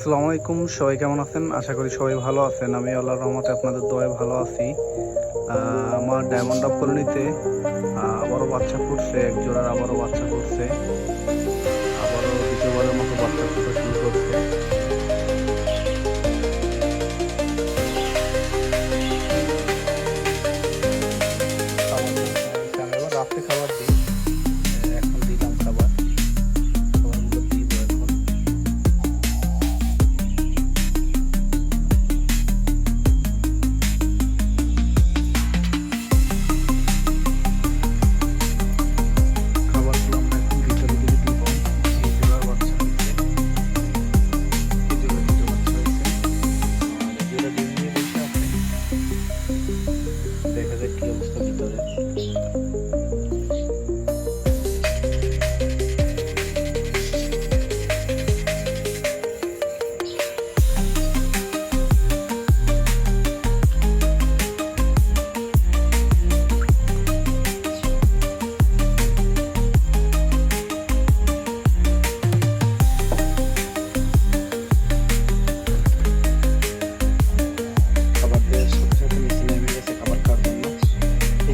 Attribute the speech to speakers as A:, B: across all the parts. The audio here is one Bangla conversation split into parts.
A: আসসালামু আলাইকুম, সবাই কেমন আছেন? আশা করি সবাই ভালো আছেন। আমি আল্লাহ রহমতে আপনাদের দোয়ায় ভালো আছি। আমার ডায়মন্ড অফ কলোনিতে আবারও বাচ্চা ফুটছে এক জোড়ার আবারও বাচ্চা ফুটছে।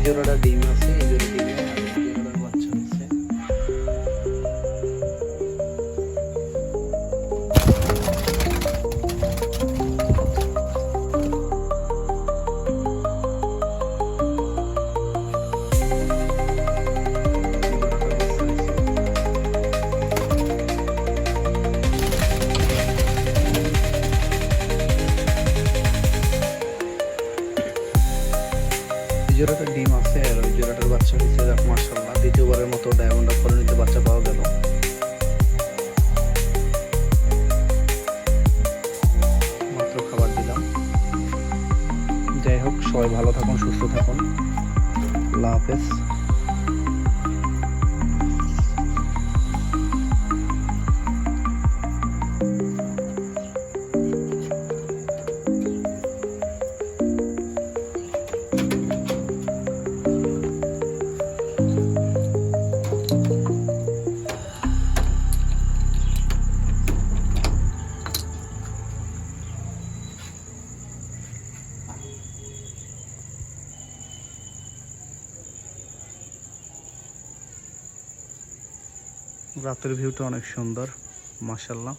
A: জোড়াটা ডিম আছে। জোড়াটা ডিম আছে, আর ওই জোড়াটার বাচ্চা হয়েছে, যাক মার্শাল্লাহ দ্বিতীয়বারের মতো ডায়মন্ড অফ কলোনিতে বাচ্চা পাওয়া গেল। মাত্র খাবার দিলাম। যাই হোক, সবাই ভালো থাকুন, সুস্থ থাকুন। আল্লাহ হাফেজ। রাতের ভিউটা অনেক সুন্দর মাশাল্লাহ